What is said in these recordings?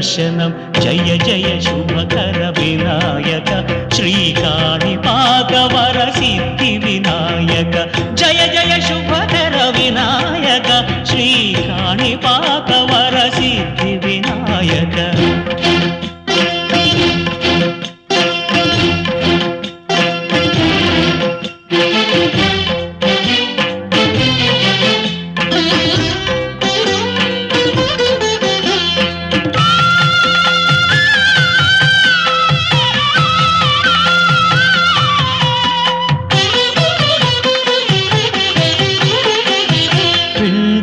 దర్శనం. జయ జయ శుభకర వినాయక. శ్రీకాణి పాకవర సిద్ధి వినాయక. జయ జయ శుభకర వినాయక. శ్రీకాణి పాకవర సిద్ధి వినాయక.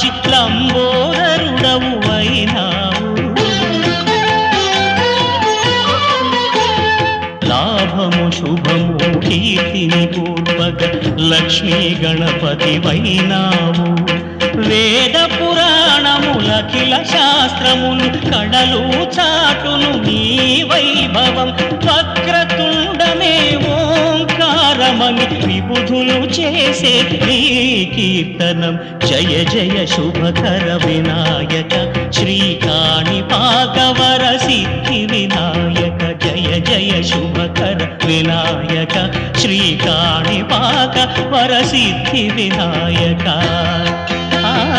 దాచి అయినావు లాభము శుభము కీర్తిని పూర్వక లక్ష్మీ గణపతి వైనావు వేద పురాణములఖిల శాస్త్రమును కడలు చాటును నీ వైభవం వక్రత విబుధులు చేసే నీ కీర్తనం. జయ జయ శుభకర వినాయక. శ్రీకాణి పాకవర సిద్ధి వినాయక. జయ జయ శుభకర వినాయక. శ్రీకాణి పాక వర సిద్ధి వినాయక. ఆ.